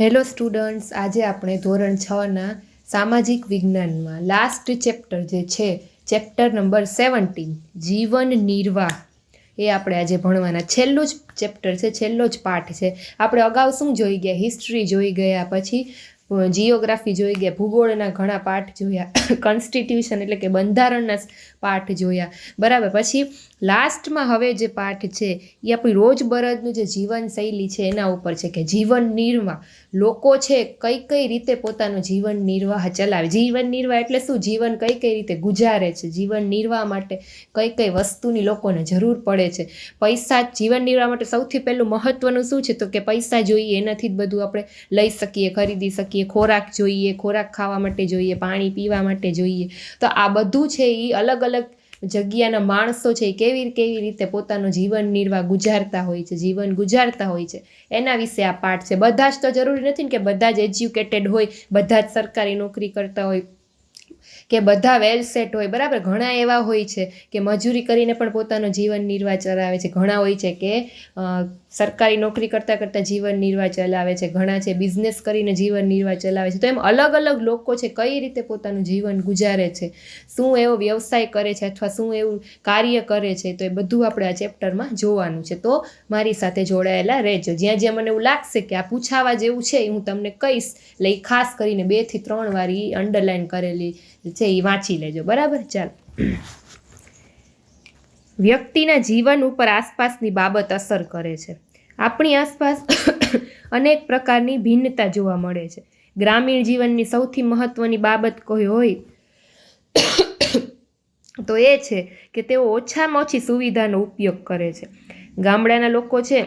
Hello students આજે આપણે ધોરણ છના સામાજિક વિજ્ઞાનમાં લાસ્ટ ચેપ્ટર જે છે ચેપ્ટર નંબર સેવન્ટીન જીવન નિર્વાહ. એ આપણે આજે ભણવાના. છેલ્લું જ ચેપ્ટર છે, છેલ્લો જ પાઠ છે. આપણે અગાઉ શું જોઈ ગયા? હિસ્ટ્રી જોઈ ગયા, પછી જીઓગ્રાફી જોઈ ગયા, ભૂગોળના ઘણા પાઠ જોયા કોન્સ્ટિટ્યુશન એટલે કે બંધારણના પાઠ જોયા. બરાબર, પછી લાસ્ટમાં હવે જે પાઠ છે, એ આપણી રોજબરોજનું જે જીવનશૈલી છે, એના ઉપર છે કે જીવન નિર્વાહ. લોકો છે કઈ કઈ રીતે પોતાનું જીવન નિર્વાહ ચલાવે? જીવન નિર્વાહ એટલે શું? જીવન કઈ કઈ રીતે ગુજારે છે? જીવન નિર્વાહ માટે કઈ કઈ વસ્તુની લોકોને જરૂર પડે છે? પૈસા, જીવન નિર્વાહ માટે સૌથી પહેલું મહત્વનું શું છે? તો કે પૈસા જોઈએ, એનાથી જ બધું આપણે લઈ શકીએ, ખરીદી શકીએ, ખોરાક જોઈએ, ખોરાક ખાવા માટે જોઈએ, પાણી પીવા માટે જોઈએ. તો આ બધું છે એ અલગ અલગ જગ્યાના માણસો છે એ કેવી કેવી રીતે પોતાનો જીવન નિર્વાહ ગુજારતા હોય છે, જીવન ગુજારતા હોય છે. એના વિશે આ પાઠ છે. બધા જ તો જરૂરી નથી ને કે બધા જ એજ્યુકેટેડ હોય, બધા જ સરકારી નોકરી કરતા હોય, કે બધા વેલ સેટ હોય. બરાબર? ઘણા એવા હોય છે કે મજૂરી કરીને પણ પોતાનો જીવન નિર્વાહ ચલાવે છે. ઘણા હોય છે કે સરકારી નોકરી કરતાં કરતાં જીવન નિર્વાહ ચલાવે છે, ઘણા છે બિઝનેસ કરીને જીવન નિર્વાહ ચલાવે છે. તો એમ અલગ અલગ લોકો છે, કઈ રીતે પોતાનું જીવન ગુજારે છે? શું એવો વ્યવસાય કરે છે અથવા શું એવું કાર્ય કરે છે? તો એ બધું આપણે આ ચેપ્ટરમાં જોવાનું છે. તો મારી સાથે જોડાયેલા રહેજો. જ્યાં જ્યાં મને એવું લાગશે કે આ પૂછાવા જેવું છે, એ હું તમને કહીશ. એટલે એ ખાસ કરીને બેથી ત્રણ વાર એ અંડરલાઇન કરેલી છે એ વાંચી લેજો. બરાબર? ચાલ. વ્યક્તિના જીવન ઉપર આસપાસની બાબત અસર કરે છે. આપણી આસપાસ અનેક પ્રકારની ભિન્નતા જોવા મળે છે. ગ્રામીણ જીવનની સૌથી મહત્ત્વની બાબત કોઈ હોય તો એ છે કે તેઓ ઓછામાં ઓછી સુવિધાનો ઉપયોગ કરે છે. ગામડાના લોકો છે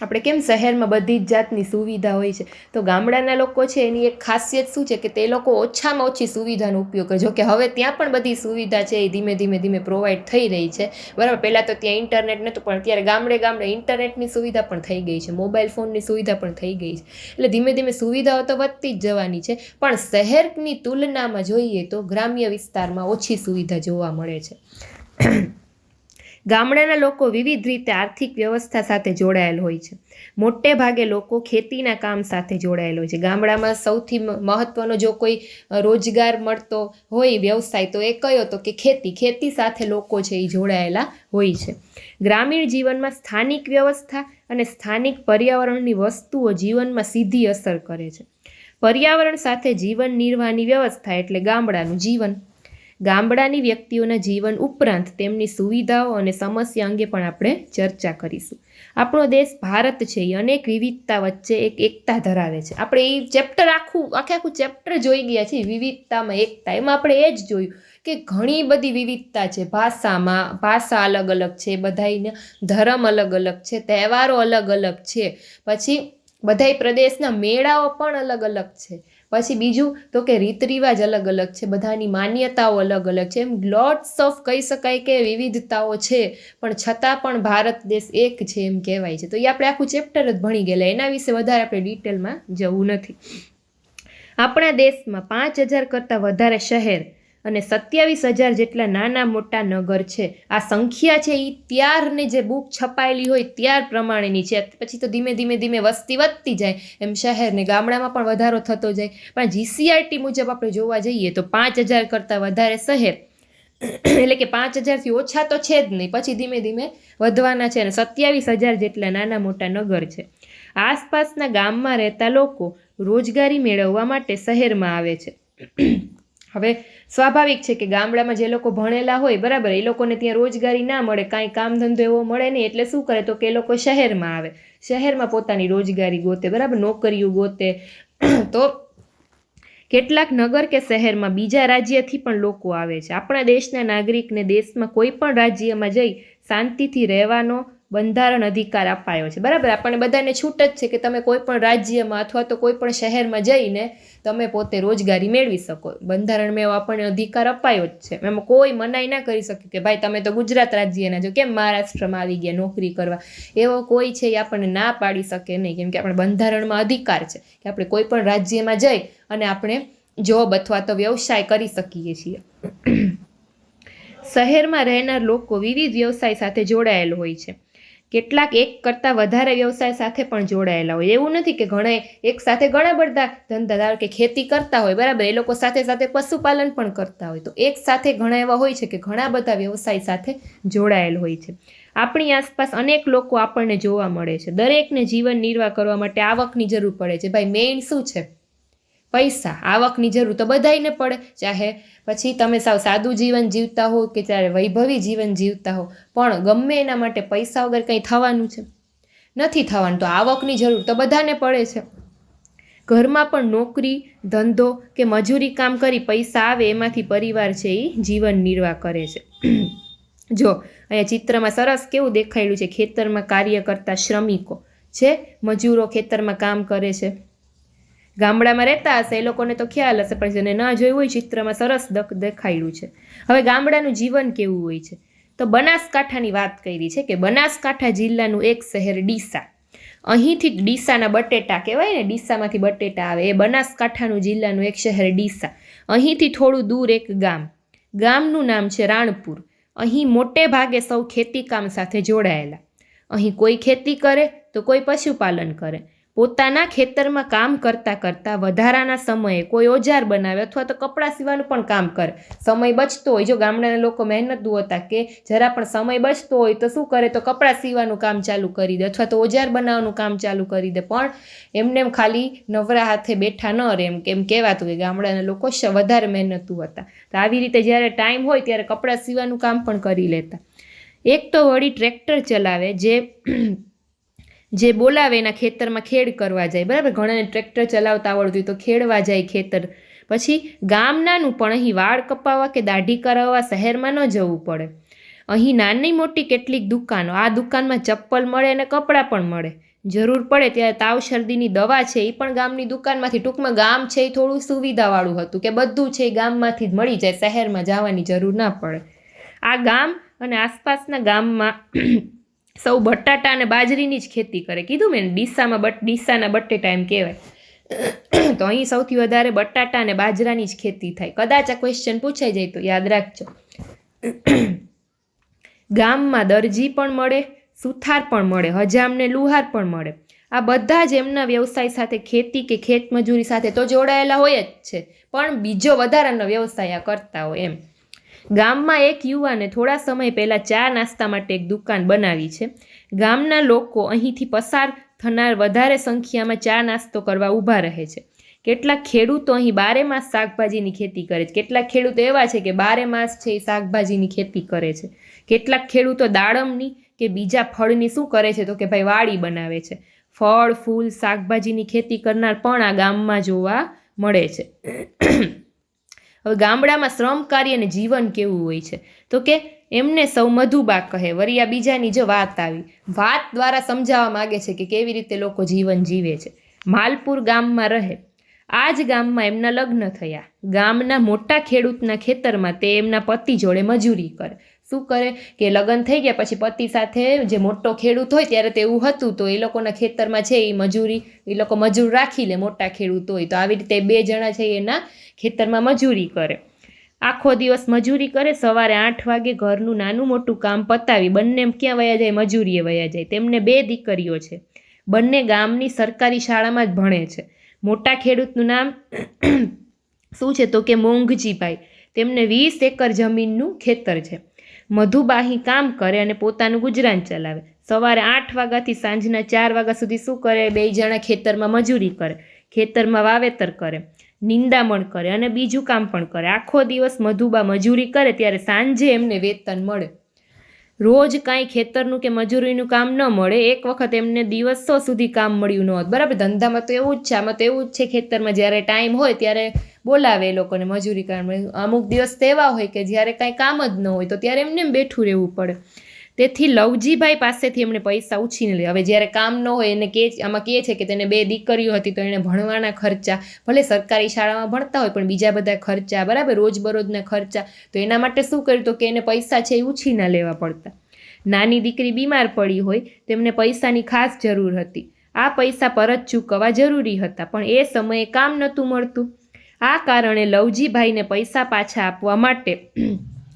આપણે કેમ શહેરમાં બધી જ જાતની સુવિધા હોય છે? તો ગામડાના લોકો છે, એની એક ખાસિયત શું છે કે તે લોકો ઓછામાં ઓછી સુવિધાનો ઉપયોગ કરે. જો કે હવે ત્યાં પણ બધી સુવિધા છે એ ધીમે ધીમે ધીમે પ્રોવાઈડ થઈ રહી છે. બરાબર, પહેલાં તો ત્યાં ઇન્ટરનેટ નહોતું, પણ અત્યારે ગામડે ગામડે ઇન્ટરનેટની સુવિધા પણ થઈ ગઈ છે મોબાઈલ ફોનની સુવિધા પણ થઈ ગઈ છે. એટલે ધીમે ધીમે સુવિધાઓ તો વધતી જ જવાની છે, પણ શહેરની તુલનામાં જોઈએ તો ગ્રામ્ય વિસ્તારમાં ઓછી સુવિધા જોવા મળે છે. ગામડાના લોકો વિવિધ રીતે આર્થિક વ્યવસ્થા સાથે જોડાયેલ હોય છે. મોટે ભાગે લોકો ખેતીના કામ સાથે જોડાયેલ હોય છે. ગામડામાં સૌથી મહત્ત્વનો જો કોઈ રોજગાર મળતો હોય વ્યવસાય, તો એ કયો તો કે ખેતી. ખેતી સાથે લોકો છે એ જોડાયેલા હોય છે. ગ્રામીણ જીવનમાં સ્થાનિક વ્યવસ્થા અને સ્થાનિક પર્યાવરણની વસ્તુઓ જીવનમાં સીધી અસર કરે છે. પર્યાવરણ સાથે જીવન નિર્વાહની વ્યવસ્થા એટલે ગામડાનું જીવન. ગામડાની વ્યક્તિઓના જીવન ઉપરાંત તેમની સુવિધાઓ અને સમસ્યા અંગે પણ આપણે ચર્ચા કરીશું. આપણો દેશ ભારત છે એ અનેક વિવિધતા વચ્ચે એક એકતા ધરાવે છે. આપણે એ ચેપ્ટર આખું, આખે આખું ચેપ્ટર જોઈ ગયા છીએ, વિવિધતામાં એકતા. એમાં આપણે એ જ જોયું કે ઘણી બધી વિવિધતા છે. ભાષામાં, ભાષા અલગ અલગ છે બધાને ધર્મ અલગ અલગ છે, તહેવારો અલગ અલગ છે. પછી બધાય પ્રદેશના મેળાઓ પણ અલગ અલગ છે. પછી બીજું, તો કે રીત રિવાજ અલગ અલગ છે, બધાની માન્યતાઓ અલગ અલગ છે. એમ લોટ્સ ઓફ કહી શકાય કે વિવિધતાઓ છે, પણ છતાં પણ ભારત દેશ એક છે એમ કહેવાય છે. તો એ આપણે આખું ચેપ્ટર જ ભણી ગયેલા. એના વિશે વધારે આપણે ડિટેલમાં જવું નથી. આપણા દેશમાં પાંચ હજાર કરતાં વધારે શહેર અને સત્યાવીસ હજાર જેટલા નાના મોટા નગર છે. આ સંખ્યા છે એ ત્યારની જે બુક છપાયેલી હોય ત્યાર પ્રમાણેની છે. પછી તો ધીમે ધીમે ધીમે વસ્તી વધતી જાય. એમ શહેરને ગામડામાં પણ વધારો થતો જાય. પણ જીસીઆરટી મુજબ આપણે જોવા જઈએ તો પાંચ હજાર કરતાં વધારે શહેર. એટલે કે પાંચ હજારથી ઓછા તો છે જ નહીં. પછી ધીમે ધીમે વધવાના છે અને સત્યાવીસ હજાર જેટલા નાના મોટા નગર છે. આસપાસના ગામમાં રહેતા લોકો રોજગારી મેળવવા માટે શહેરમાં આવે છે. હવે સ્વાભાવિક છે કે ગામડામાં જે લોકો ભણેલા હોય, બરાબર, એ લોકોને ત્યાં રોજગારી ના મળે, કાંઈ કામ ધંધો એવો મળે નહીં, એટલે શું કરે તો કે એ લોકો શહેરમાં આવે. શહેરમાં પોતાની રોજગારી ગોતે, બરાબર, નોકરીઓ ગોતે. તો કેટલાક નગર કે શહેરમાં બીજા રાજ્યથી પણ લોકો આવે છે. આપણા દેશના નાગરિકને દેશમાં કોઈ પણ રાજ્યમાં જઈ શાંતિથી રહેવાનો બંધારણ અધિકાર અપાયો છે. બરાબર, આપણને બધાને છૂટ જ છે કે તમે કોઈ પણ રાજ્યમાં અથવા તો કોઈ પણ શહેરમાં જઈને તમે પોતે રોજગારી મેળવી શકો. બંધારણમાં એવો આપણને અધિકાર અપાયો જ છે. એમાં કોઈ મનાઈ ના કરી શકે કે ભાઈ તમે તો ગુજરાત રાજ્યના જો કેમ મહારાષ્ટ્રમાં આવી ગયા નોકરી કરવા? એવો કોઈ છે એ આપણને ના પાડી શકે નહીં, કેમ કે આપણે બંધારણમાં અધિકાર છે કે આપણે કોઈ પણ રાજ્યમાં જઈ અને આપણે જોબ અથવા તો વ્યવસાય કરી શકીએ છીએ. શહેરમાં રહેનાર લોકો વિવિધ વ્યવસાય સાથે જોડાયેલ હોય છે. કેટલાક એક કરતાં વધારે વ્યવસાય સાથે પણ જોડાયેલા હોય. એવું નથી કે ઘણા એક સાથે ઘણા બધા ધંધા કે ખેતી કરતા હોય, બરાબર? એ લોકો સાથે સાથે પશુપાલન પણ કરતા હોય. તો એક સાથે ઘણા એવા હોય છે કે ઘણા બધા વ્યવસાય સાથે જોડાયેલ હોય છે. આપણી આસપાસ અનેક લોકો આપણને જોવા મળે છે. દરેકને જીવન નિર્વાહ કરવા માટે આવકની જરૂર પડે છે. ભાઈ મેઇન શું છે? પૈસા, આવકની જરૂર તો બધાયને પડે. ચાહે પછી તમે સાવ સાદું જીવન જીવતા હો કે ત્યારે વૈભવી જીવન જીવતા હો, પણ ગમે એના માટે પૈસા વગર કંઈ થવાનું છે? નથી થવાનું તો આવકની જરૂર તો બધાને પડે છે. ઘરમાં પણ નોકરી, ધંધો કે મજૂરી કામ કરી પૈસા આવે એમાંથી પરિવાર છે એ જીવન નિર્વાહ કરે છે. જો, અહીંયા ચિત્રમાં સરસ કેવું દેખાયેલું છે ખેતરમાં કાર્ય કરતા શ્રમિકો છે, મજૂરો ખેતરમાં કામ કરે છે. ગામડામાં રહેતા હશે, એ લોકોને તો ખ્યાલ હશે, પણ જેને ના જોયું હોય ચિત્રમાં સરસ દખ દેખાયેલું છે. હવે ગામડાનું જીવન કેવું હોય છે? તો બનાસકાંઠાની વાત કરી છે કે બનાસકાંઠા જિલ્લાનું એક શહેર ડીસા. અહીંથી ડીસાના બટેટા કહેવાય ને, ડીસામાંથી બટેટા આવે, એ બનાસકાંઠાનું જિલ્લાનું એક શહેર ડીસા. અહીંથી થોડું દૂર એક ગામ. ગામનું નામ છે રાણપુર. અહીં મોટે ભાગે સૌ ખેતીકામ સાથે જોડાયેલા. અહીં કોઈ ખેતી કરે તો કોઈ પશુપાલન કરે. પોતાના ખેતરમાં કામ કરતાં કરતાં વધારાના સમયે કોઈ ઓજાર બનાવે અથવા તો કપડાં સીવાનું પણ કામ કરે. સમય બચતો હોય. જો ગામડાના લોકો મહેનતુ હતા કે જરા પણ સમય બચતો હોય તો શું કરે? તો કપડાં સીવાનું કામ ચાલુ કરી દે અથવા તો ઓજાર બનાવવાનું કામ ચાલુ કરી દે. પણ એમને એમ ખાલી નવરા હાથે બેઠા ન રહે એમ કેમ કહેવાતું કે ગામડાના લોકો વધારે મહેનતુ હતા તો આવી રીતે જ્યારે ટાઈમ હોય ત્યારે કપડાં સીવાનું કામ પણ કરી લેતા. એક તો વળી ટ્રેક્ટર ચલાવે જે જે બોલાવે એના ખેતરમાં ખેડ કરવા જાય, બરાબર? ઘણાને ટ્રેક્ટર ચલાવતા આવડતું હોય તો ખેડવા જાય ખેતર. પછી ગામનાનું પણ અહીં વાળ કપાવવા કે દાઢી કરાવવા શહેરમાં ન જવું પડે. અહીં નાની મોટી કેટલીક દુકાનો, આ દુકાનમાં ચપ્પલ મળે અને કપડાં પણ મળે. જરૂર પડે ત્યારે તાવ શરદીની દવા છે એ પણ ગામની દુકાનમાંથી, ટૂંકમાં ગામ છે એ થોડું સુવિધાવાળું હતું કે બધું છે એ ગામમાંથી જ મળી જાય, શહેરમાં જવાની જરૂર ના પડે. આ ગામ અને આસપાસના ગામમાં સૌ બટાટા અને બાજરીની જ ખેતી કરે. કીધું મેં ડીસામાં બટ, ડીસાના બટેટા એમ કહેવાય. તો અહીં સૌથી વધારે બટાટા અને બાજરાની જ ખેતી થાય. કદાચ આ ક્વેશ્ચન પૂછાઈ જાય તો યાદ રાખજો. ગામમાં દરજી પણ મળે, સુથાર પણ મળે હજામને લુહાર પણ મળે. આ બધા જ એમના વ્યવસાય સાથે, ખેતી કે ખેતમજૂરી સાથે તો જોડાયેલા હોય જ છે. પણ બીજો વધારાનો વ્યવસાય આ કરતા હોય એમ. ગામમાં એક યુવાને થોડા સમય પહેલાં ચા નાસ્તા માટે એક દુકાન બનાવી છે. ગામના લોકો અહીંથી પસાર થનાર વધારે સંખ્યામાં ચા નાસ્તો કરવા ઊભા રહે છે. કેટલાક ખેડૂતો અહીં બારે માસ શાકભાજીની ખેતી કરે છે. કેટલાક ખેડૂતો એવા છે કે બારે માસ છે એ શાકભાજીની ખેતી કરે છે. કેટલાક ખેડૂતો દાડમની કે બીજા ફળની શું કરે છે તો કે ભાઈ વાડી બનાવે છે. ફળ, ફૂલ, શાકભાજીની ખેતી કરનાર પણ આ ગામમાં જોવા મળે છે. હવે ગામડામાં શ્રમ કાર્ય અને જીવન કેવું હોય છે? તો કે એમને સૌ મધુબા કહે, વરિયા બીજાની જે વાત આવી. વાત દ્વારા સમજાવવા માગે છે કે કેવી રીતે લોકો જીવન જીવે છે. માલપુર ગામમાં રહે. આ જ ગામમાં એમના લગ્ન થયા. ગામના મોટા ખેડૂતના ખેતરમાં તે એમના પતિ જોડે મજૂરી કરે. શું કરે? કે લગ્ન થઈ ગયા પછી પતિ સાથે જે મોટો ખેડૂત હોય ત્યારે તો એવું હતું તો એ લોકોના ખેતરમાં છે એ મજૂરી, એ લોકો મજૂર રાખી લે મોટા ખેડૂત હોય તો આવી રીતે બે જણા છે એના ખેતરમાં મજૂરી કરે. આખો દિવસ મજૂરી કરે, સવારે આઠ વાગે ઘરનું નાનું મોટું કામ પતાવી બંને ક્યાં વયા જાય? મજૂરીએ વયા જાય. તેમને બે દીકરીઓ છે. બંને ગામની સરકારી શાળામાં જ ભણે છે. મોટા ખેડૂતનું નામ શું છે? તો કે મોંઘજીભાઈ. તેમને વીસ એકર જમીનનું ખેતર છે. મધુબાહી કામ કરે અને પોતાનું ગુજરાન ચલાવે. સવારે આઠ વાગ્યાથી સાંજના ચાર વાગ્યા સુધી શું કરે? બે જણા ખેતરમાં મજૂરી કરે, ખેતરમાં વાવેતર કરે, નિંદામણ કરે અને બીજું કામ પણ કરે. આખો દિવસ મધુબા મજૂરી કરે, ત્યારે સાંજે એમને વેતન મળે. રોજ કાંઈ ખેતરનું કે મજૂરીનું કામ ન મળે, એક વખત એમને દિવસો સુધી કામ મળ્યું ન હોત. બરાબર? ધંધામાં તો એવું જ છે. આમાં તો એવું જ છે ખેતરમાં જ્યારે ટાઈમ હોય ત્યારે બોલાવે એ લોકોને મજૂરી કામ અમુક દિવસ તો એવા હોય કે જ્યારે કાંઈ કામ જ ન હોય તો ત્યારે એમને એમ બેઠું રહેવું પડે. તેથી લવજીભાઈ પાસેથી એમણે પૈસા ઉછીને લે હવે જ્યારે કામ ન હોય, એને કે આમાં કહે છે કે તેને બે દીકરીઓ હતી, તો એણે ભણવાના ખર્ચા, ભલે સરકારી શાળામાં ભણતા હોય, પણ બીજા બધા ખર્ચા, બરાબર? રોજબરોજના ખર્ચા. તો એના માટે શું કર્યું? તો કે એને પૈસા છે એ ઉછીના લેવા પડતા. નાની દીકરી બીમાર પડી હોય, તેમને પૈસાની ખાસ જરૂર હતી. આ પૈસા પરત ચૂકવવા જરૂરી હતા, પણ એ સમયે કામ નહોતું મળતું. આ કારણે લવજીભાઈને પૈસા પાછા આપવા માટે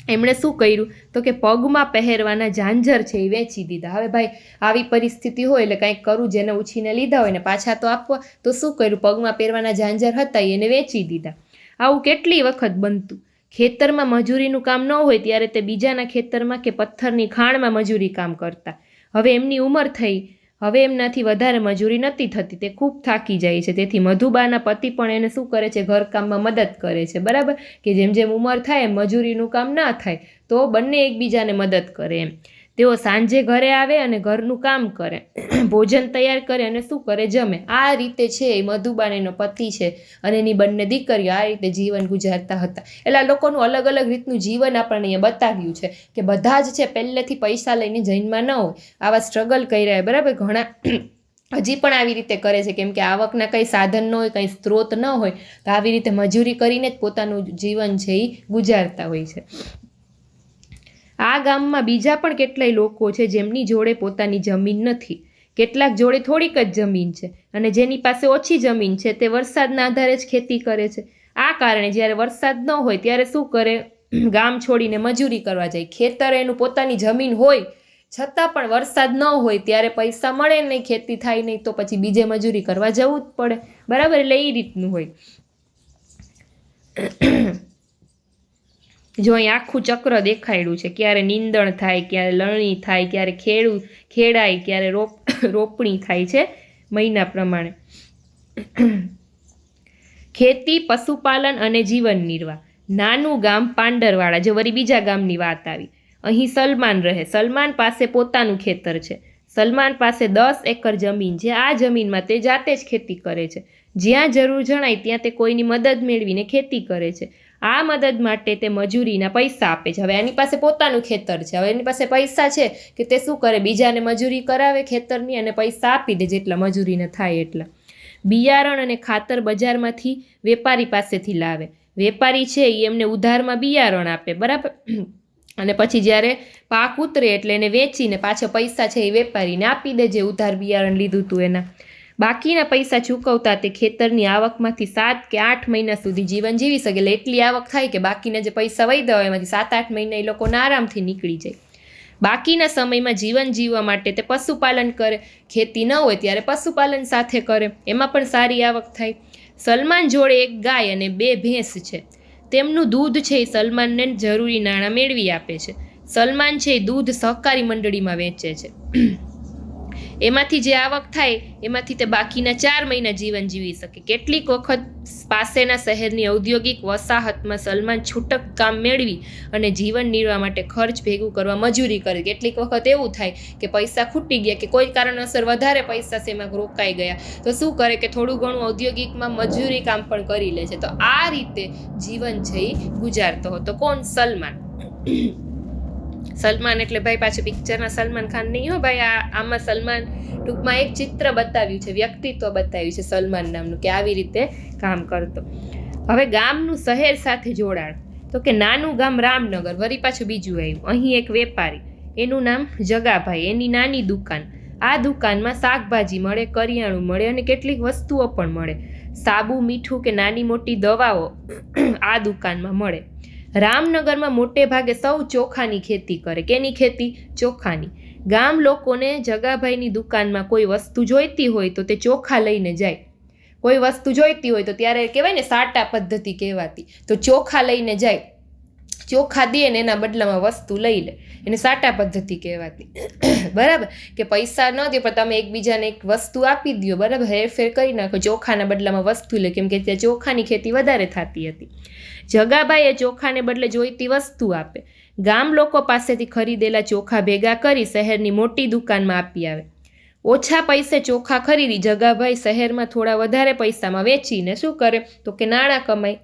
એમણે શું કર્યું? તો કે પગમાં પહેરવાના ઝાંઝર છે એ વેચી દીધા. હવે ભાઈ, આવી પરિસ્થિતિ હોય એટલે કાંઈક કરું જેને ઉછીને લીધા હોય ને પાછા તો આપવા. તો શું કર્યું? પગમાં પહેરવાના ઝાંઝર હતા એને વેચી દીધા. આવું કેટલી વખત બનતું? ખેતરમાં મજૂરીનું કામ ન હોય ત્યારે તે બીજાના ખેતરમાં કે પથ્થરની ખાણમાં મજૂરી કામ કરતા. હવે એમની ઉંમર થઈ. હવે એમનાથી વધારે મજૂરી નથી થતી, તે ખૂબ થાકી જાય છે. તેથી મધુબાના પતિ પણ એને શું કરે છે? ઘરકામમાં મદદ કરે છે, બરાબર? કે જેમ જેમ ઉંમર થાય એમ મજૂરીનું કામ ના થાય, તો બંને એકબીજાને મદદ કરે એમ. તેઓ સાંજે ઘરે આવે અને ઘરનું કામ કરે. ભોજન તૈયાર કરે અને શું કરે? જમે. આ રીતે છે એ મધુબાનીનો પતિ છે અને એની બંને દીકરીઓ આ રીતે જીવન ગુજારતા હતા. એટલે આ લોકોનું અલગ અલગ રીતનું જીવન આપણને અહીંયા બતાવ્યું છે કે બધા જ છે પહેલેથી પૈસા લઈને જૈનમાં ન હોય. આવા સ્ટ્રગલ કર્યા હોય બરાબર? ઘણા હજી પણ આવી રીતે કરે છે, કેમ કે આવકના કંઈ સાધન ન હોય, કંઈ સ્ત્રોત ન હોય, તો આવી રીતે મજૂરી કરીને જ પોતાનું જીવન છે એ ગુજારતા હોય છે. આ ગામમાં બીજા પણ કેટલાય લોકો છે જેમની જોડે પોતાની જમીન નથી. કેટલાક જોડે થોડીક જ જમીન છે અને જેની પાસે ઓછી જમીન છે તે વરસાદના આધારે જ ખેતી કરે છે. આ કારણે જ્યારે વરસાદ ન હોય ત્યારે શું કરે? ગામ છોડીને મજૂરી કરવા જાય. ખેતર એનું પોતાની જમીન હોય, છતાં પણ વરસાદ ન હોય ત્યારે પૈસા મળે નહીં, ખેતી થાય નહીં તો પછી બીજે મજૂરી કરવા જવું જ પડે. બરાબર? એટલે એ રીતનું હોય. જો અહીં આખું ચક્ર દેખાડ્યું છે, ક્યારે નીંદણ થાય, ક્યારે લણણી થાય, ક્યારે ખેડું ખેડાય ક્યારે રોપ, રોપણી થાય છે મહિના પ્રમાણે. ખેતી, પશુપાલન અને જીવન નિર્વાહ. નાનું ગામ પાંડરવાળા જે વળી બીજા ગામની વાત આવી. અહીં સલમાન રહે. સલમાન પાસે પોતાનું ખેતર છે. સલમાન પાસે દસ એકર જમીન છે. આ જમીનમાં તે જાતે જ ખેતી કરે છે. જ્યાં જરૂર જણાય ત્યાં તે કોઈની મદદ મેળવીને ખેતી કરે છે. આ મદદ માટે તે મજૂરીના પૈસા આપે છે. હવે એની પાસે પોતાનું ખેતર છે. હવે એની પાસે પૈસા છે કે તે શું કરે? બીજાને મજૂરી કરાવે ખેતરની અને પૈસા આપી દે જેટલા મજૂરીને થાય એટલા. બિયારણ અને ખાતર બજારમાંથી વેપારી પાસેથી લાવે. વેપારી છે એ એમને ઉધારમાં બિયારણ આપે, બરાબર? અને પછી જ્યારે પાક ઉતરે એટલે એને વેચીને પાછા પૈસા છે એ વેપારીને આપી દે, જે ઉધાર બિયારણ લીધું હતું એના. બાકીના પૈસા ચૂકવતા તે ખેતરની આવકમાંથી સાત કે આઠ મહિના સુધી જીવન જીવી શકે એટલે એટલી આવક થાય કે બાકીના જે પૈસા વૈધા હોય એમાંથી સાત આઠ મહિના એ લોકોને આરામથી નીકળી જાય. બાકીના સમયમાં જીવન જીવવા માટે તે પશુપાલન કરે, ખેતી ન હોય ત્યારે પશુપાલન સાથે કરે, એમાં પણ સારી આવક થાય. સલમાન જોડે એક ગાય અને બે ભેંસ છે. તેમનું દૂધ છે એ સલમાનને જરૂરી નાણાં મેળવી આપે છે. સલમાન છે એ દૂધ સહકારી મંડળીમાં વેચે છે. એમાંથી જે આવક થાય, એમાંથી તે બાકીના ચાર મહિના જીવન જીવી શકે. કેટલીક વખત પાસેના શહેરની ઔદ્યોગિક વસાહતમાં સલમાન છૂટક કામ મેળવી અને જીવન નિર્વાહ માટે ખર્ચ ભેગું કરવા મજૂરી કરે. કેટલીક વખત એવું થાય કે પૈસા ખૂટી ગયા કે કોઈ કારણોસર વધારે પૈસા શેમાં રોકાઈ ગયા. તો શું કરે કે થોડું ઘણું ઔદ્યોગિકમાં મજૂરી કામ પણ કરી લે છે. તો આ રીતે જીવન જઈ ગુજારતો હતો. કોણ? સલમાન. સલમાન એટલે ભાઈ પાછું પિક્ચરના સલમાન ખાન નહીં હો ભાઈ, આ આમાં સલમાન ટૂંકમાં એક ચિત્ર બતાવ્યું છે, વ્યક્તિત્વ બતાવ્યું છે સલમાન નામનું કે આવી રીતે કામ કરતો. હવે ગામનું શહેર સાથે જોડાણ. તો કે નાનું ગામ રામનગર વરી પાછું બીજું આવ્યું. અહીં એક વેપારી, એનું નામ જગાભાઈ, એની નાની દુકાન. આ દુકાનમાં શાકભાજી મળે, કરિયાણું મળે અને કેટલીક વસ્તુઓ પણ મળે. સાબુ, મીઠું કે નાની મોટી દવાઓ આ દુકાનમાં મળે. રામનગરમાં મોટે ભાગે સૌ ચોખાની ખેતી કરે. કેની ખેતી? ચોખાની. ગામ લોકોને જગાભાઈની દુકાનમાં કોઈ વસ્તુ જોઈતી હોય તો તે ચોખા લઈને જાય. કોઈ વસ્તુ જોઈતી હોય તો ત્યારે કહેવાય ને સાટા પદ્ધતિ કહેવાતી. તો ચોખા લઈને જાય. ચોખા દે ને એના બદલામાં વસ્તુ લઈ લે. એને સાટા પદ્ધતિ કહેવાતી. બરાબર? કે પૈસા ન દે પણ તમે એકબીજાને એક વસ્તુ આપી દો બરાબર? હેરફેર કરી નાખો. ચોખાના બદલામાં વસ્તુ લે. કેમ કે ત્યાં ચોખાની ખેતી વધારે થતી હતી. જગાબાઈએ ચોખાને બદલે જોઈતી વસ્તુ આપે. ગામ લોકો પાસેથી ખરીદેલા ચોખા ભેગા કરી શહેરની મોટી દુકાનમાં આપી આવે. ઓછા પૈસે ચોખા ખરીદી જગાભાઈ શહેરમાં થોડા વધારે પૈસામાં વેચીને શું કરે? તો કે નાણાં કમાય.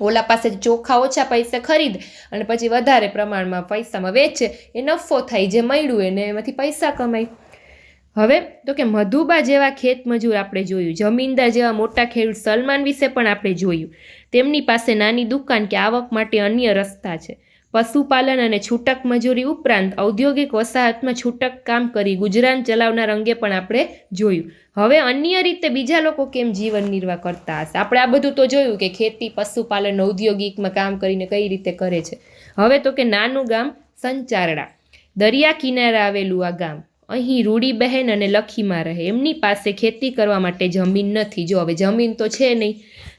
ઓલા પાસે ચોખા ઓછા પૈસે ખરીદ અને પછી વધારે પ્રમાણમાં પૈસામાં વેચે. એ નફો થાય જે મળ્યું એને એમાંથી પૈસા કમાય. હવે તો કે મધુબા જેવા ખેત મજૂર આપણે જોયું. જમીનદાર જેવા મોટા ખેડૂત સલમાન વિશે પણ આપણે જોયું. તેમની પાસે નાની દુકાન કે આવક માટે અન્ય રસ્તા છે. પશુપાલન અને છૂટક મજૂરી ઉપરાંત ઔદ્યોગિક વસાહતમાં છૂટક કામ કરી ગુજરાન ચલાવનાર અંગે પણ આપણે જોયું. હવે અન્ય રીતે બીજા લોકો કેમ જીવન નિર્વાહ કરતા હશે? આપણે આ બધું તો જોયું કે ખેતી, પશુપાલન, ઔદ્યોગિકમાં કામ કરીને કઈ રીતે કરે છે. હવે તો કે નાનું ગામ સંચારડા. દરિયા કિનારે આવેલું આ ગામ અહીં રૂડીબહેન અને લખીમાં રહે. એમની પાસે ખેતી કરવા માટે જમીન નથી. જો હવે જમીન તો છે નહીં.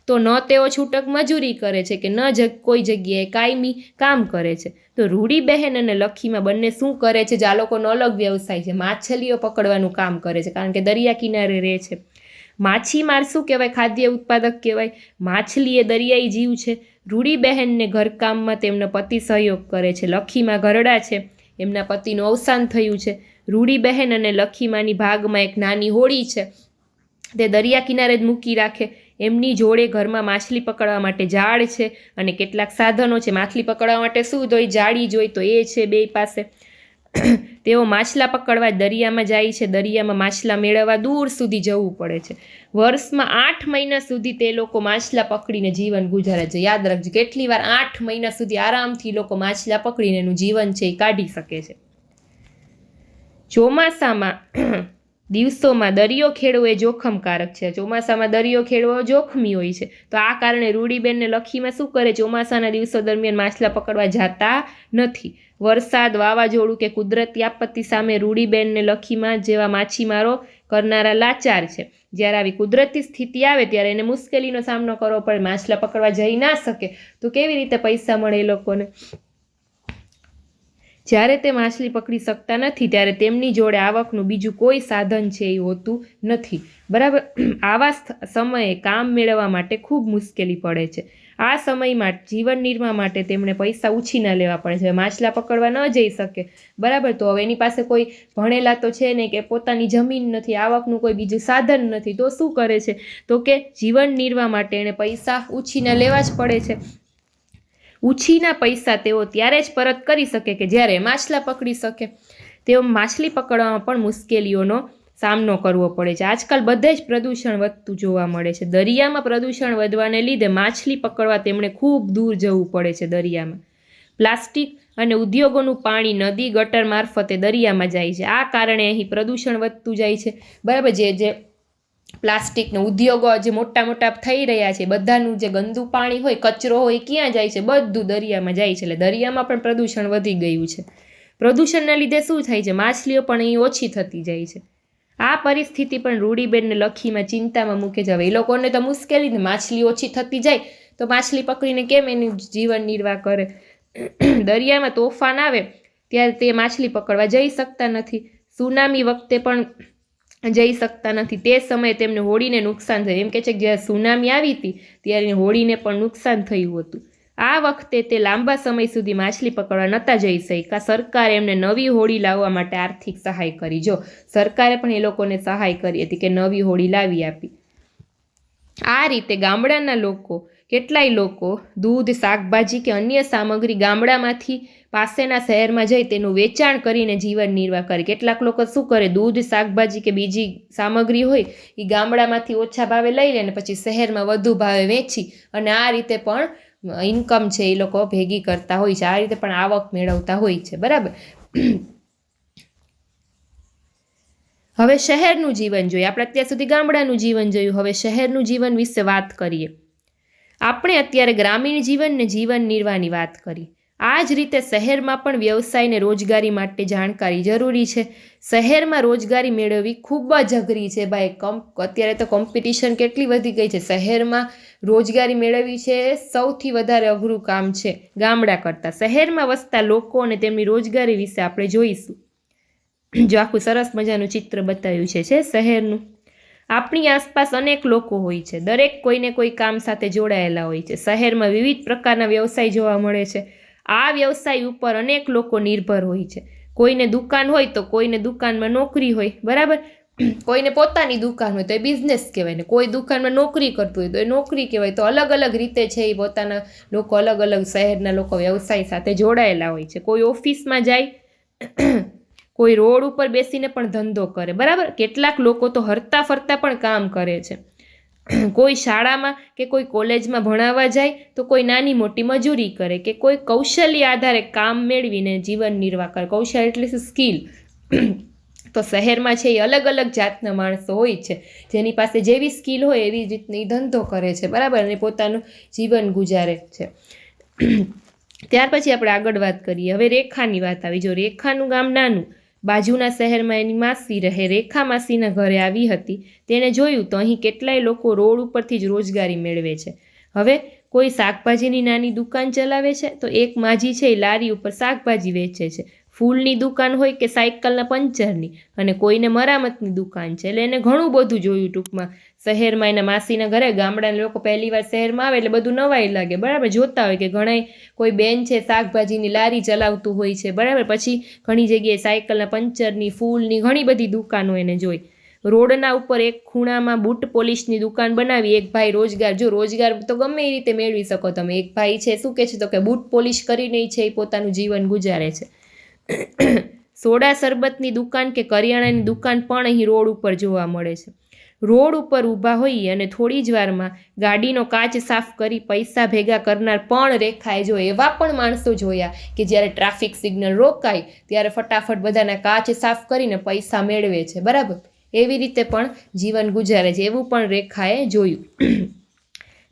તો ન તેઓ છૂટક મજૂરી કરે છે કે ન જ કોઈ જગ્યાએ કાયમી કામ કરે છે. તો રૂડીબહેન અને લખીમાં બંને શું કરે છે? જે આ લોકોનો અલગ વ્યવસાય છે. માછલીઓ પકડવાનું કામ કરે છે, કારણ કે દરિયા કિનારે રહે છે. માછીમાર શું કહેવાય? ખાદ્ય ઉત્પાદક કહેવાય. માછલી એ દરિયાઈ જીવ છે. રૂડીબહેનને ઘરકામમાં તેમનો પતિ સહયોગ કરે છે. લખીમાં ઘરડા છે. એમના પતિનું અવસાન થયું છે. રૂડીબહેન અને લખીમાની ભાગમાં એક નાની હોડી છે. તે દરિયા કિનારે જ મૂકી રાખે. એમની જોડે ઘરમાં માછલી પકડવા માટે જાળ છે અને કેટલાક સાધનો છે. માછલી પકડવા માટે શું જોઈ? જાળી જોઈ તો એ છે બે પાસે. તેઓ માછલા પકડવા દરિયામાં જાય છે. દરિયામાં માછલા મેળવવા દૂર સુધી જવું પડે છે. વર્ષમાં આઠ મહિના સુધી તે લોકો માછલા પકડીને જીવન ગુજારે છે. યાદ રાખજો, કેટલી વાર આઠ મહિના સુધી આરામથી લોકો માછલા પકડીને એનું જીવન છે એ કાઢી શકે છે. ચોમાસામાં દિવસોમાં દરિયો ખેડવો એ જોખમકારક છે. ચોમાસામાં દરિયો ખેડવો જોખમી હોય છે. તો આ કારણે રૂડીબેનને લખીમાં શું કરે? ચોમાસાના દિવસો દરમિયાન માછલા પકડવા જતા નથી. વરસાદ, વાવાઝોડું કે કુદરતી આપત્તિ સામે રૂડીબેનને લખીમાં જેવા માછીમારો કરનારા લાચાર છે. જ્યારે આવી કુદરતી સ્થિતિ આવે ત્યારે એને મુશ્કેલીનો સામનો કરવો પડે. માછલા પકડવા જઈ ના શકે. તો કેવી રીતે પૈસા મળે એ લોકોને? જ્યારે તે માછલી પકડી શકતા નથી, ત્યારે તેમની જોડે આવકનું બીજું કોઈ સાધન છે એ હોતું નથી. બરાબર? આવા સમયે કામ મેળવવા માટે ખૂબ મુશ્કેલી પડે છે. આ સમયમાં જીવન નિર્વાહ માટે તેમણે પૈસા ઉછીના લેવા પડે છે. માછલા પકડવા ન જઈ શકે. બરાબર? તો હવે એની પાસે કોઈ ભણેલા તો છે નહીં કે પોતાની જમીન નથી, આવકનું કોઈ બીજું સાધન નથી, તો શું કરે છે? તો કે જીવન નિર્વાહ માટે એણે પૈસા ઉછીના લેવા જ પડે છે. ઉછીના પૈસા તેઓ ત્યારે જ પરત કરી શકે કે જ્યારે માછલા પકડી શકે. તેઓ માછલી પકડવામાં પણ મુશ્કેલીઓનો સામનો કરવો પડે છે. આજકાલ બધે જ પ્રદૂષણ વધતું જોવા મળે છે. દરિયામાં પ્રદૂષણ વધવાને લીધે માછલી પકડવા તેમણે ખૂબ દૂર જવું પડે છે દરિયામાં. પ્લાસ્ટિક અને ઉદ્યોગોનું પાણી નદી ગટર મારફતે દરિયામાં જાય છે. આ કારણે અહીં પ્રદૂષણ વધતું જાય છે. બરાબર, જે જે પ્લાસ્ટિકનો ઉદ્યોગો જે મોટા મોટા થઈ રહ્યા છે, બધાનું જે ગંદુ પાણી હોય, કચરો હોય ક્યાં જાય છે? બધું દરિયામાં જાય છે. એટલે દરિયામાં પણ પ્રદૂષણ વધી ગયું છે. પ્રદૂષણના લીધે શું થાય છે? માછલીઓ પણ અહીં ઓછી થતી જાય છે. આ પરિસ્થિતિ પણ રૂડીબેનને લખીમાં, ચિંતામાં મૂકે છે. હવે એ લોકોને તો મુશ્કેલી ને માછલી ઓછી થતી જાય, તો માછલી પકડીને કેમ એનું જીવન નિર્વાહ કરે? દરિયામાં તોફાન આવે, ત્યારે તે માછલી પકડવા જઈ શકતા નથી. સુનામી વખતે પણ જઈ શકતા નથી. તે સમયે તેમને હોડીને નુકસાન થયું. એમ કે છે કે જ્યારે સુનામી આવી હતી, ત્યારે હોડીને પણ નુકસાન થયું હતું. આ વખતે તે લાંબા સમય સુધી માછલી પકડવા નહોતા જઈ શક્યા. સરકારે એમને નવી હોડી લાવવા માટે આર્થિક સહાય કરી. જો સરકારે પણ એ લોકોને સહાય કરી હતી કે નવી હોડી લાવી આપી. આ રીતે ગામડાના લોકો કેટલાય લોકો દૂધ, શાકભાજી કે અન્ય સામગ્રી ગામડામાંથી પાસેના શહેરમાં જઈ તેનું વેચાણ કરીને જીવન નિર્વાહ કરે. કેટલાક લોકો શું કરે? દૂધ, શાકભાજી કે બીજી સામગ્રી હોય, એ ગામડામાંથી ઓછા ભાવે લઈ લે અને પછી શહેરમાં વધુ ભાવે વેચી અને આ રીતે પણ ઇન્કમ છે એ લોકો ભેગી કરતા હોય છે. આ રીતે પણ આવક મેળવતા હોય છે. બરાબર? હવે શહેરનું જીવન જોઈએ. આપણે અત્યાર સુધી ગામડાનું જીવન જોયું. હવે શહેરનું જીવન વિશે વાત કરીએ. આપણે અત્યારે ગ્રામીણ જીવન ને જીવન નિર્વાહની વાત કરી. આ જ રીતે શહેરમાં પણ વ્યવસાયને રોજગારી માટે જાણકારી જરૂરી છે. શહેરમાં રોજગારી મેળવવી ખૂબ જ અઘરી છે ભાઈ. કમ, અત્યારે તો કોમ્પિટિશન કેટલી વધી ગઈ છે. શહેરમાં રોજગારી મેળવવી છે સૌથી વધારે અઘરું કામ છે ગામડા કરતાં. શહેરમાં વસતા લોકો અને તેમની રોજગારી વિશે આપણે જોઈશું. જો આખું સરસ મજાનું ચિત્ર બતાવ્યું છે શહેરનું? આપણી આસપાસ અનેક લોકો હોય છે. દરેક કોઈને કોઈ કામ સાથે જોડાયેલા હોય છે. શહેરમાં વિવિધ પ્રકારના વ્યવસાય જોવા મળે છે. આ વ્યવસાય ઉપર અનેક લોકો નિર્ભર હોય છે. કોઈને દુકાન હોય તો કોઈને દુકાનમાં નોકરી હોય, બરાબર? કોઈને પોતાની દુકાન હોય તો એ બિઝનેસ કહેવાય ને. કોઈ દુકાનમાં નોકરી કરતું હોય તો એ નોકરી કહેવાય. તો અલગ અલગ રીતે છે એ પોતાના લોકો અલગ અલગ શહેરના લોકો વ્યવસાય સાથે જોડાયેલા હોય છે. કોઈ ઓફિસમાં જાય કોઈ રોડ ઉપર બેસીને પણ ધંધો કરે. બરાબર? કેટલાક લોકો તો હરતા ફરતા પણ કામ કરે છે. કોઈ શાળામાં કે કોઈ કોલેજમાં ભણાવવા જાય તો કોઈ નાની મોટી મજૂરી કરે કે કોઈ કૌશલ્ય આધારે કામ મેળવીને જીવન નિર્વાહ કરે. કૌશલ્ય એટલે સ્કિલ. તો શહેરમાં છે એ અલગ અલગ જાતના માણસો હોય છે. જેની પાસે જેવી સ્કિલ હોય એવી રીતની ધંધો કરે છે. બરાબર? અને પોતાનું જીવન ગુજારે છે. ત્યાર પછી આપણે આગળ વાત કરીએ. હવે રેખાની વાત આવી. જો રેખાનું ગામ નાનું બાજુના શહેરમાં એની માસી રહે, રેખા માસીના ઘરે આવી હતી. તેણે જોયું તો અહીં કેટલાય લોકો રોડ ઉપરથી જ રોજગારી મેળવે છે. હવે કોઈ શાકભાજીની નાની દુકાન ચલાવે છે તો એક માજી છે એ લારી ઉપર શાકભાજી વેચે છે. ફૂલની દુકાન હોય કે સાયકલના પંચરની અને કોઈને મરામતની દુકાન છે એટલે એને ઘણું બધું જોયું ટૂંકમાં. શહેરમાં એના માસીના ઘરે, ગામડાના લોકો પહેલી વાર શહેરમાં આવે એટલે બધું નવાઈ લાગે. બરાબર? જોતા હોય કે ઘણા કોઈ બેન છે, શાકભાજીની લારી ચલાવતું હોય છે. બરાબર? પછી ઘણી જગ્યાએ સાયકલના પંચરની, ફૂલની, ઘણી બધી દુકાનો એને જોઈ. રોડના ઉપર એક ખૂણામાં બૂટ પોલિશની દુકાન બનાવી. એક ભાઈ રોજગાર, જો રોજગાર તો ગમે એ રીતે મેળવી શકો તમે. એક ભાઈ છે, શું કહે છે તો કે બૂટ પોલિશ કરીને છે એ પોતાનું જીવન ગુજારે છે. સોડા શરબતની દુકાન કે કરિયાણાની દુકાન પણ અહીં રોડ ઉપર જોવા મળે છે. રોડ ઉપર ઊભા હોઈએ અને થોડી જ વારમાં ગાડીનો કાચ સાફ કરી પૈસા ભેગા કરનાર પણ રેખાએ જો એવા પણ માણસો જોયા કે જ્યારે ટ્રાફિક સિગ્નલ રોકાય ત્યારે ફટાફટ બધાના કાચ સાફ કરીને પૈસા મેળવે છે. બરાબર? એવી રીતે પણ જીવન ગુજારે છે. એવું પણ રેખાએ જોયું.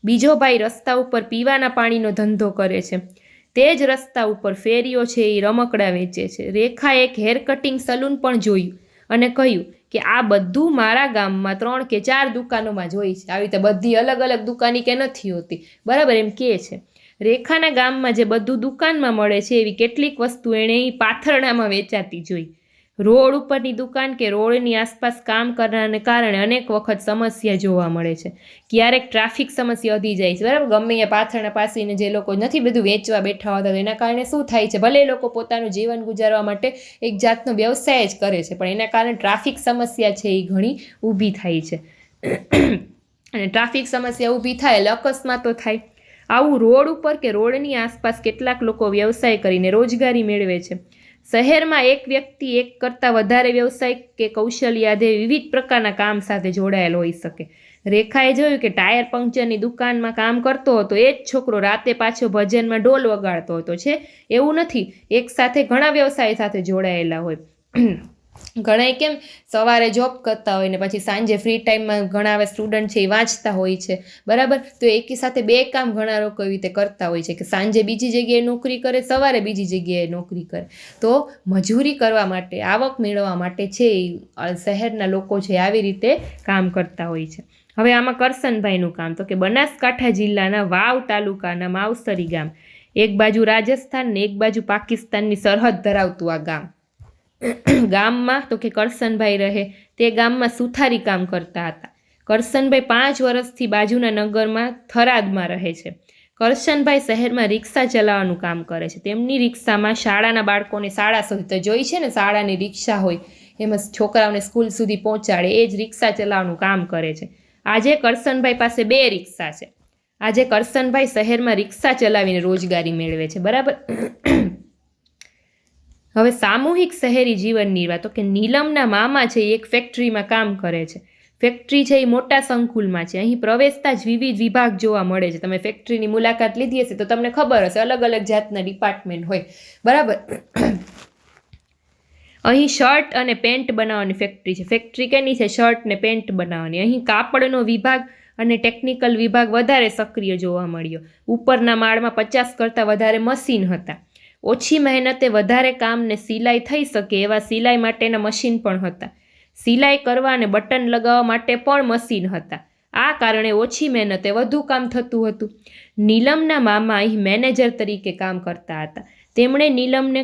બીજો ભાઈ રસ્તા ઉપર પીવાના પાણીનો ધંધો કરે છે. તે જ રસ્તા ઉપર ફેરીઓ છે એ રમકડા વેચે છે. રેખાએ એક હેર કટિંગ સલૂન પણ જોયું અને કહ્યું કે આ બધું મારા ગામમાં ત્રણ કે ચાર દુકાનોમાં જોઈ છે. આવી રીતે બધી અલગ અલગ દુકાની કે નથી હોતી. બરાબર એમ કહે છે. રેખાના ગામમાં જે બધું દુકાનમાં મળે છે એવી કેટલીક વસ્તુ એણે પાથરણામાં વેચાતી જોઈ. રોડ ઉપરની દુકાન કે રોડની આસપાસ કામ કરવાને કારણે અનેક વખત સમસ્યા જોવા મળે છે. ક્યારેક ટ્રાફિક સમસ્યા વધી જાય છે. બરાબર? ગમે એ પાથરણા પાસીને જે લોકો નથી બધું વેચવા બેઠા હોતા એના કારણે શું થાય છે? ભલે એ લોકો પોતાનું જીવન ગુજારવા માટે એક જાતનો વ્યવસાય જ કરે છે, પણ એના કારણે ટ્રાફિક સમસ્યા છે એ ઘણી ઊભી થાય છે. અને ટ્રાફિક સમસ્યા ઊભી થાય, એટલે અકસ્માતો થાય. આવું રોડ ઉપર કે રોડની આસપાસ કેટલાક લોકો વ્યવસાય કરીને રોજગારી મેળવે છે. શહેરમાં એક વ્યક્તિ એક કરતાં વધારે વ્યવસાય કે કૌશલ્યાધે વિવિધ પ્રકારના કામ સાથે જોડાયેલ હોઈ શકે. રેખાએ જોયું કે ટાયર પંક્ચરની દુકાનમાં કામ કરતો હતો, એ જ છોકરો રાતે પાછો ભજનમાં ઢોલ વગાડતો હતો, છે? એવું નથી. એક સાથે ઘણા વ્યવસાય સાથે જોડાયેલા હોય. ઘણાય કેમ સવારે જોબ કરતા હોય ને પછી સાંજે ફ્રી ટાઈમમાં ઘણા સ્ટુડન્ટ છે એ વાંચતા હોય છે. બરાબર? તો એકી સાથે બે કામ ઘણા લોકો એવી રીતે કરતા હોય છે કે સાંજે બીજી જગ્યાએ નોકરી કરે, સવારે બીજી જગ્યાએ નોકરી કરે. તો મજૂરી કરવા માટે, આવક મેળવવા માટે છે એ શહેરના લોકો છે આવી રીતે કામ કરતા હોય છે. હવે આમાં કરસનભાઈનું કામ, તો કે બનાસકાંઠા જિલ્લાના વાવ તાલુકાના માવસરી ગામ. એક બાજુ રાજસ્થાન ને એક બાજુ પાકિસ્તાનની સરહદ ધરાવતું આ ગામ. ગામમાં તો કે કરસનભાઈ રહે, તે ગામમાં સુથારી કામ કરતા હતા. કરસનભાઈ પાંચ વર્ષથી બાજુના નગરમાં થરાદમાં રહે છે. કરશનભાઈ શહેરમાં રિક્ષા ચલાવવાનું કામ કરે છે. તેમની રિક્ષામાં શાળાના બાળકોને શાળા સુધી જોઈ છે ને, શાળાની રિક્ષા હોય, એમાં છોકરાઓને સ્કૂલ સુધી પહોંચાડે, એ જ રિક્ષા ચલાવવાનું કામ કરે છે. આજે કરશનભાઈ પાસે બે રિક્ષા છે. આજે કરશનભાઈ શહેરમાં રિક્ષા ચલાવીને રોજગારી મેળવે છે. બરાબર? હવે સામૂહિક શહેરી જીવન નિર્વાહ, તો કે નીલમના મામા છે એ એક ફેક્ટરીમાં કામ કરે છે. ફેક્ટરી છે એ મોટા સંકુલમાં છે. અહીં પ્રવેશતા જ વિવિધ વિભાગ જોવા મળે છે. તમે ફેક્ટરીની મુલાકાત લીધી હશે તો તમને ખબર હશે, અલગ અલગ જાતના ડિપાર્ટમેન્ટ હોય. બરાબર? અહીં શર્ટ અને પેન્ટ બનાવવાની ફેક્ટરી છે. ફેક્ટરી કેની છે? શર્ટ ને પેન્ટ બનાવવાની. અહીં કાપડનો વિભાગ અને ટેકનિકલ વિભાગ વધારે સક્રિય જોવા મળ્યો. ઉપરના માળમાં પચાસ કરતાં વધારે મશીન હતા. ઓછી મહેનતે વધારે કામ ને સિલાઈ થઈ શકે એવા સિલાઈ માટેના મશીન પણ હતા. સિલાઈ કરવા અને બટન લગાવવા માટે પણ મશીન હતા. આ કારણે ઓછી મહેનતે વધુ કામ થતું હતું. નીલમના મામા અહીં મેનેજર તરીકે કામ કરતા હતા. તેમણે નીલમને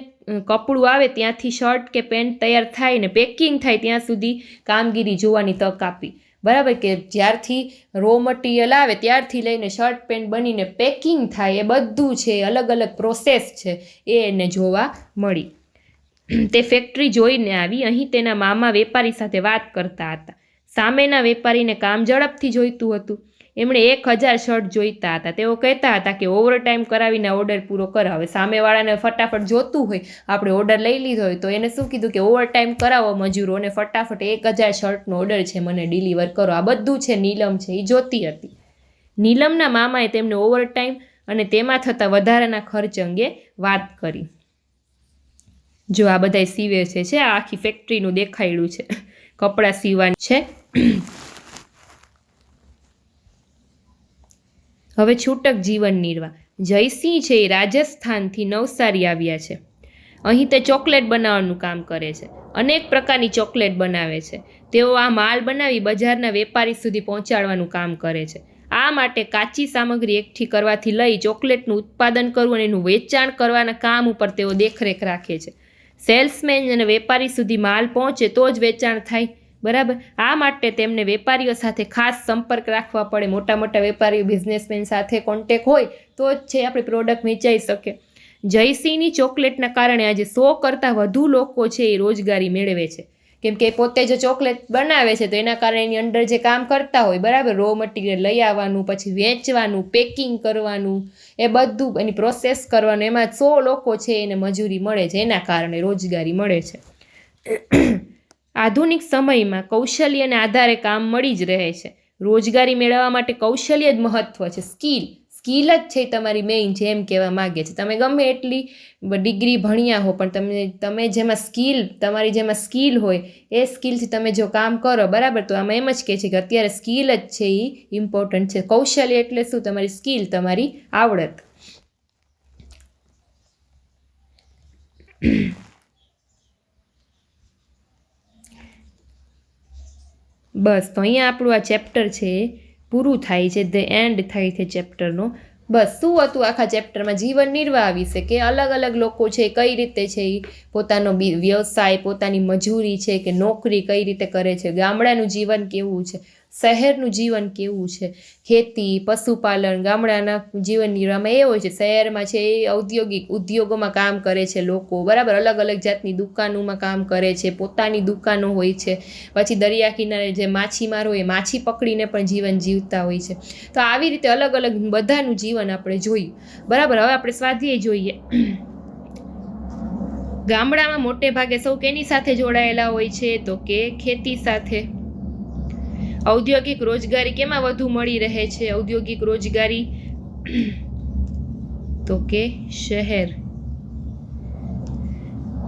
કપડું આવે ત્યાંથી શર્ટ કે પેન્ટ તૈયાર થાય ને પેકિંગ થાય ત્યાં સુધી કામગીરી જોવાની તક આપી. બરાબર કે જ્યારથી રો મટીરિયલ આવે, ત્યારથી લઈને શર્ટ પેન્ટ બનીને પેકિંગ થાય, એ બધું છે, અલગ અલગ પ્રોસેસ છે, એ એને જોવા મળી. તે ફેક્ટરી જોઈને આવી, અહીં તેના મામા વેપારી સાથે વાત કરતા હતા. સામેના વેપારીને કામ ઝડપથી જોઈતું હતું. એમણે એક હજાર શર્ટ જોઈતા હતા. તેઓ કહેતા હતા કે ઓવરટાઈમ કરાવીને ઓર્ડર પૂરો કરાવે સામેવાળાને ફટાફટ જોતું હોય, આપણે ઓર્ડર લઈ લીધો હોય, તો એને શું કીધું કે ઓવરટાઈમ કરાવો મજૂરો, અને ફટાફટ એક હજાર શર્ટનો ઓર્ડર છે, મને ડિલિવર કરો. આ બધું છે નીલમ છે એ જોતી હતી. નીલમના મામાએ તેમને ઓવરટાઈમ અને તેમાં થતા વધારાના ખર્ચ અંગે વાત કરી. જો આ બધા સીવે છે આ આખી ફેક્ટરીનું દેખાયેલું છે. કપડાં સીવવાની છે. હવે છૂટક જીવન નિર્વાહ. જયસિંહ છે એ રાજસ્થાનથી નવસારી આવ્યા છે. અહીં તે ચોકલેટ બનાવવાનું કામ કરે છે. અનેક પ્રકારની ચોકલેટ બનાવે છે. તેઓ આ માલ બનાવી બજારના વેપારી સુધી પહોંચાડવાનું કામ કરે છે. આ માટે કાચી સામગ્રી એકઠી કરવાથી લઈ ચોકલેટનું ઉત્પાદન કરવું અને એનું વેચાણ કરવાના કામ ઉપર તેઓ દેખરેખ રાખે છે. સેલ્સમેન અને વેપારી સુધી માલ પહોંચે તો જ વેચાણ થાય. બરાબર? આ માટે તેમને વેપારીઓ સાથે ખાસ સંપર્ક રાખવા પડે. મોટા મોટા વેપારીઓ બિઝનેસમેન સાથે કોન્ટેક હોય તો જ છે આપણી પ્રોડક્ટ વેચાઈ શકે. જયસિંહની ચોકલેટના કારણે આજે સો કરતાં વધુ લોકો છે એ રોજગારી મેળવે છે. કેમ કે પોતે જે ચોકલેટ બનાવે છે તો એના કારણે એની અંદર જે કામ કરતા હોય, બરાબર? રો મટીરિયલ લઈ આવવાનું, પછી વેચવાનું પેકિંગ કરવાનું, એ બધું એની પ્રોસેસ કરવાનું, એમાં સો લોકો છે એને મજૂરી મળે છે. એના કારણે રોજગારી મળે છે. આધુનિક સમયમાં કૌશલ્યને આધારે કામ મળી જ રહે છે. રોજગારી મેળવવા માટે કૌશલ્ય જ મહત્ત્વ છે. સ્કિલ સ્કિલ જ છે તમારી મેઇન છે એમ કહેવા માગે છે. તમે ગમે એટલી ડિગ્રી ભણ્યા હો, પણ તમે તમે જેમાં સ્કિલ, તમારી જેમાં સ્કિલ હોય, એ સ્કિલથી તમે જો કામ કરો, બરાબર? તો આમાં એમ જ કહે છે કે અત્યારે સ્કિલ જ છે એ ઇમ્પોર્ટન્ટ છે. કૌશલ્ય એટલે શું? તમારી સ્કિલ, તમારી આવડત. બસ, તો અહીંયા આપણું આ ચેપ્ટર છે, પૂરું થાય છે ધ એન્ડ થાય છે ચેપ્ટરનો બસ, શું હતું આખા ચેપ્ટરમાં જીવન નિર્વાહ વિશે કે અલગ અલગ લોકો છે, કઈ રીતે છે એ પોતાનો વ્યવસાય, પોતાની મજૂરી છે કે નોકરી કઈ રીતે કરે છે? ગામડાનું જીવન કેવું છે? શહેરનું જીવન કેવું છે? ખેતી, પશુપાલન, ગામડાના જીવન નિર્વાહમાં એ હોય છે. શહેરમાં છે એ ઔદ્યોગિક ઉદ્યોગોમાં કામ કરે છે લોકો. બરાબર અલગ અલગ જાતની દુકાનોમાં કામ કરે છે. પોતાની દુકાનો હોય છે. પછી દરિયા કિનારે જે માછીમાર હોય, એ માછી પકડીને પણ જીવન જીવતા હોય છે. તો આવી રીતે અલગ અલગ બધાનું જીવન આપણે જોયું. બરાબર, હવે આપણે સ્વાધ્યાય જોઈએ. ગામડામાં મોટે ભાગે સૌ કેની સાથે જોડાયેલા હોય છે? તો કે ખેતી સાથે. ઔદ્યોગિક રોજગારી કેમાં વધુ મળી રહે છે? ઔદ્યોગિક રોજગારી તો કે શહેર.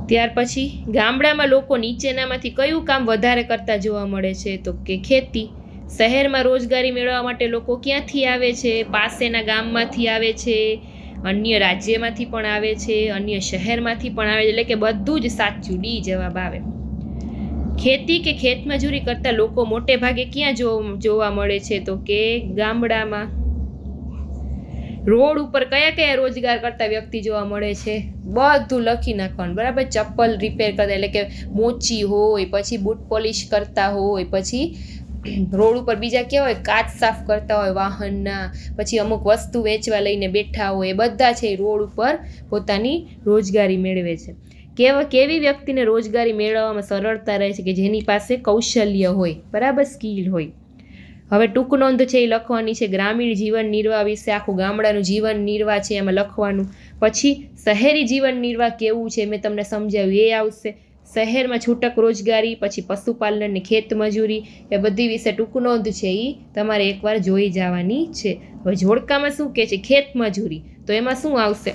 ત્યાર પછી ગામડામાં લોકો નીચેનામાંથી કયું કામ વધારે કરતા જોવા મળે છે? તો કે ખેતી. શહેરમાં રોજગારી મેળવવા માટે લોકો ક્યાંથી આવે છે? પાસેના ગામમાંથી આવે છે, અન્ય રાજ્યમાંથી પણ આવે છે, અન્ય શહેરમાંથી પણ આવે છે. એટલે કે બધું જ સાચું, ડી જવાબ આવે. ખેતી કે ખેતમજૂરી કરતા લોકો મોટે ભાગે ક્યાં જોવા મળે છે? તો કે ગામડામાં. રોડ ઉપર કયા કયા રોજગાર કરતા વ્યક્તિ જોવા મળે છે? બધું લખી નાખવાનું. બરાબર? ચપ્પલ રિપેર કરતા, એટલે કે મોચી હોય, પછી બૂટ પોલિશ કરતા હોય, પછી રોડ ઉપર બીજા કેવા હોય? કાચ સાફ કરતા હોય, વાહનના, પછી અમુક વસ્તુ વેચવા લઈને બેઠા હોય, એ બધા છે રોડ ઉપર પોતાની રોજગારી મેળવે છે. કેવા, કેવી વ્યક્તિને રોજગારી મેળવવામાં સરળતા રહે છે કે જેની પાસે કૌશલ્ય હોય, બરાબર સ્કિલ હોય? હવે ટૂંક નોંધ છે એ લખવાની છે, ગ્રામીણ જીવન નિર્વાહ વિશે આખું ગામડાનું જીવન નિર્વાહ છે એમાં લખવાનું. પછી શહેરી જીવન નિર્વાહ કેવું છે મેં તમને સમજાવ્યું, એ આવશે. શહેરમાં છૂટક રોજગારી, પછી પશુપાલન અને ખેતમજૂરી એ બધી વિશે ટૂંક નોંધ છે એ તમારે એકવાર જોઈ જવાની છે. હવે જોડકામાં શું કહે છે? ખેતમજૂરી તો એમાં શું આવશે?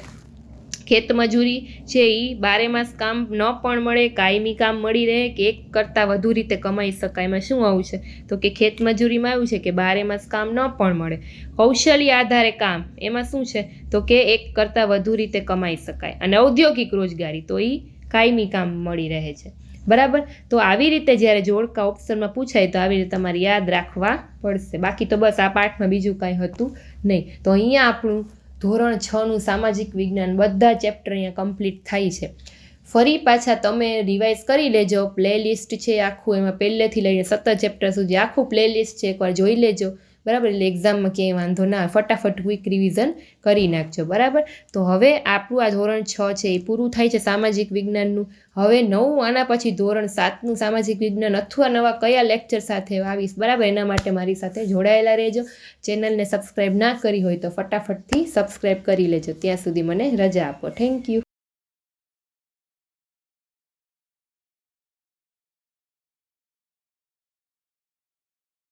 ખેતમજૂરી છે એ બારેમાસ કામ ન પણ મળે, કાયમી કામ મળી રહે કે એક કરતાં વધુ રીતે કમાઈ શકાય. એમાં શું આવું છે? તો કે ખેતમજૂરીમાં આવ્યું છે કે બારેમાસ કામ ન પણ મળે. કૌશલ્ય આધારે કામ, એમાં શું છે? તો કે એક કરતાં વધુ રીતે કમાઈ શકાય. અને ઔદ્યોગિક રોજગારી, તો એ કાયમી કામ મળી રહે છે. બરાબર? તો આવી રીતે જ્યારે જોડકા ઓપ્શનમાં પૂછાય, તો આવી રીતે તમારે યાદ રાખવા પડશે. બાકી તો બસ આ પાઠમાં બીજું કાંઈ હતું નહીં. તો અહીંયા આપણું ધોરણ છનું સામાજિક વિજ્ઞાન બધા ચેપ્ટર અહીંયા કમ્પ્લીટ થાય છે. ફરી પાછા તમે રિવાઇઝ કરી લેજો. પ્લેલિસ્ટ છે આખું, એમાં પહેલેથી લઈને સત્તર ચેપ્ટર સુધી આખું પ્લેલિસ્ટ છે, એકવાર જોઈ લેજો. બરાબર? એટલે એક્ઝામમાં ક્યાંય વાંધો ના આવે. ફટાફટ ક્વિક રિવિઝન કરી નાખજો, બરાબર? તો હવે આપણું આ ધોરણ છ છે, એ પૂરું થાય છે સામાજિક વિજ્ઞાનનું. હવે નવું, આના પછી ધોરણ સાતનું સામાજિક વિજ્ઞાન અથવા નવા કયા લેક્ચર સાથે આવીશ, બરાબર? એના માટે મારી સાથે જોડાયેલા રહેજો. ચેનલને સબસ્ક્રાઈબ ના કરી હોય તો ફટાફટથી સબસ્ક્રાઈબ કરી લેજો. ત્યાં સુધી મને રજા આપો. Thank you